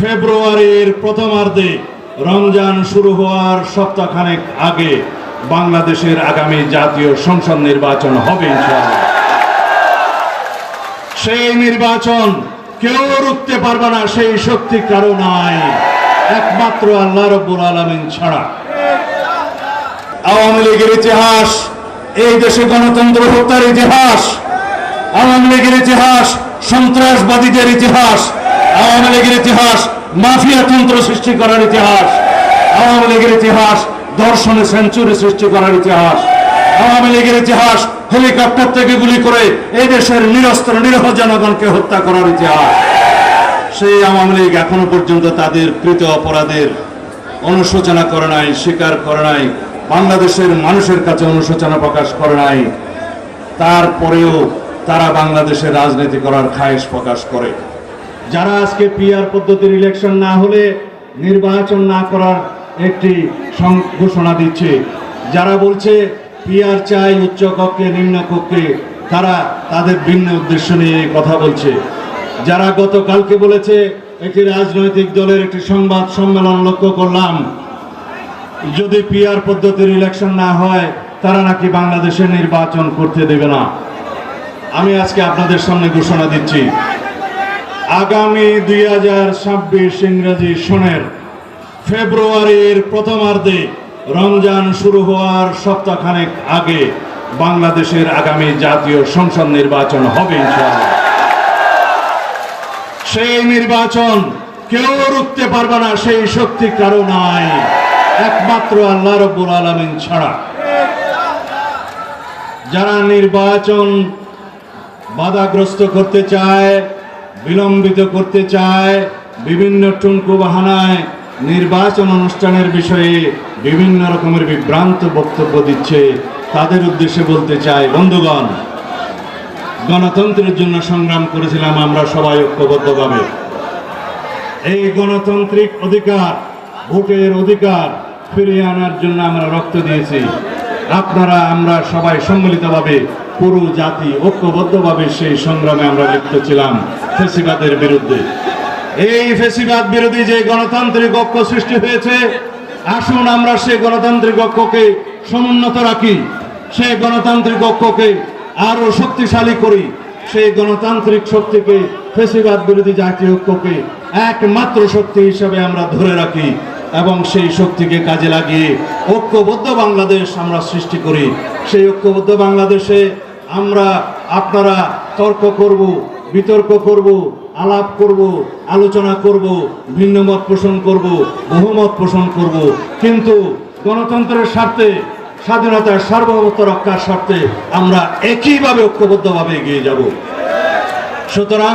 ফেব্রুয়ারির প্রথমার্ধে রমজান শুরু হওয়ার সপ্তাহখানেক আগে বাংলাদেশের আগামী জাতীয় সংসদ নির্বাচন হবে সেই নির্বাচন কেউ রুখতে পারবে না, সেই শক্তি কারও নাই। একমাত্র আল্লাহ রব্বুল আলমিন ছাড়া। আওয়ামী লীগের ইতিহাস, এই দেশে গণতন্ত্র হত্যার ইতিহাস, আওয়ামী লীগের ইতিহাস সন্ত্রাসবাদীদের ইতিহাস, আওয়ামী লীগের ইতিহাস, মাফিয়া তন্ত্র সৃষ্টি করার ইতিহাস, আওয়ামী লীগের ইতিহাস, দর্শনে সেঞ্চুরি সৃষ্টি করার ইতিহাস, আওয়ামী লীগের ইতিহাস, হেলিকপ্টার থেকে গুলি করে এই দেশের নিরস্ত্র নিরহ জনগণকে হত্যা করার ইতিহাস। সেই আওয়ামী লীগ এখনও পর্যন্ত তাদের কৃত অপরাধের অনুশোচনা করে নাই, স্বীকার করে নাই, বাংলাদেশের মানুষের কাছে অনুশোচনা প্রকাশ করে নাই। তারপরেও তারা বাংলাদেশে রাজনীতি করার খায়েশ প্রকাশ করে। যারা আজকে পিআর পদ্ধতির ইলেকশন না হলে নির্বাচন না করার একটি ঘোষণা দিচ্ছে, যারা বলছে পিআর চাই উচ্চ কক্ষে, নিম্ন কক্ষে, তারা তাদের ভিন্ন উদ্দেশ্য নিয়ে কথা বলছে। যারা গতকালকে বলেছে একটি রাজনৈতিক দলের একটি সংবাদ সম্মেলন লক্ষ্য করলাম, যদি পিআর পদ্ধতির ইলেকশন না হয়, তারা নাকি বাংলাদেশে নির্বাচন করতে দেবে না। আমি আজকে আপনাদের সামনে ঘোষণা দিচ্ছি। আগামী দুই হাজার ছাব্বিশ ইংরেজি সনের ফেব্রুয়ারির প্রথমার্ধে রমজান শুরু হওয়ার সপ্তাহখানেক আগে বাংলাদেশের আগামী জাতীয় সংসদ নির্বাচন হবে সেই নির্বাচন কেউ রুখতে পারবে না, সেই শক্তি কারও নাই। একমাত্র আল্লাহ রব্বুল আলমিন ছাড়া। যারা নির্বাচন বাধাগ্রস্ত করতে চায়, বিলম্বিত করতে চায়, বিভিন্ন টুনকু বাহানায় নির্বাচন অনুষ্ঠানের বিষয়ে বিভিন্ন রকমের বিভ্রান্ত বক্তব্য দিচ্ছে। তাদের উদ্দেশ্যে বলতে চাই, বন্ধুগণ, গণতন্ত্রের জন্য সংগ্রাম করেছিলাম আমরা সবাই ঐক্যবদ্ধভাবে। এই গণতান্ত্রিক অধিকার, ভোটের অধিকার ফিরিয়ে আনার জন্য আমরা রক্ত দিয়েছি। আপনারা আমরা সবাই সম্মিলিতভাবে পুরো জাতি ঐক্যবদ্ধভাবে সেই সংগ্রামে আমরা লিপ্ত ছিলাম ফেসিবাদের বিরুদ্ধে। এই ফেসিবাদ বিরোধী যে গণতান্ত্রিক ঐক্য সৃষ্টি হয়েছে, আসুন আমরা সেই গণতান্ত্রিক ঐক্যকে সমুন্নত রাখি সেই গণতান্ত্রিক ঐক্যকে আরও শক্তিশালী করি সেই গণতান্ত্রিক শক্তিকে, ফেসিবাদ বিরোধী জাতীয় ঐক্যকে একমাত্র শক্তি হিসেবে আমরা ধরে রাখি এবং সেই শক্তিকে কাজে লাগিয়ে ঐক্যবদ্ধ বাংলাদেশ আমরা সৃষ্টি করি। সেই ঐক্যবদ্ধ বাংলাদেশে আমরা আপনারা তর্ক করব, বিতর্ক করব, আলাপ করব, আলোচনা করব ভিন্ন মত পোষণ করব, বহুমত পোষণ করব। কিন্তু গণতন্ত্রের স্বার্থে, স্বাধীনতার সার্বভৌমত্ব রক্ষার স্বার্থে আমরা একইভাবে ঐক্যবদ্ধভাবে এগিয়ে যাব। সুতরাং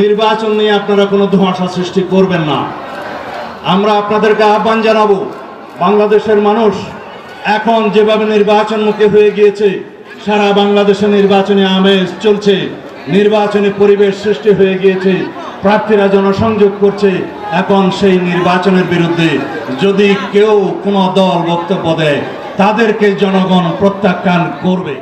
নির্বাচন নিয়ে আপনারা কোনো ধোঁয়াশা সৃষ্টি করবেন না। আমরা আপনাদেরকে আহ্বান জানাব বাংলাদেশের মানুষ এখন যেভাবে নির্বাচন মুখে হয়ে গিয়েছে, সারা বাংলাদেশে নির্বাচনে আমেজ চলছে, নির্বাচনী পরিবেশ সৃষ্টি হয়ে গিয়েছে, প্রার্থীরা জনসংযোগ করছে, এখন সেই নির্বাচনের বিরুদ্ধে যদি কেউ কোনো দল বক্তব্য দেয়, তাদেরকে জনগণ প্রত্যাখ্যান করবে।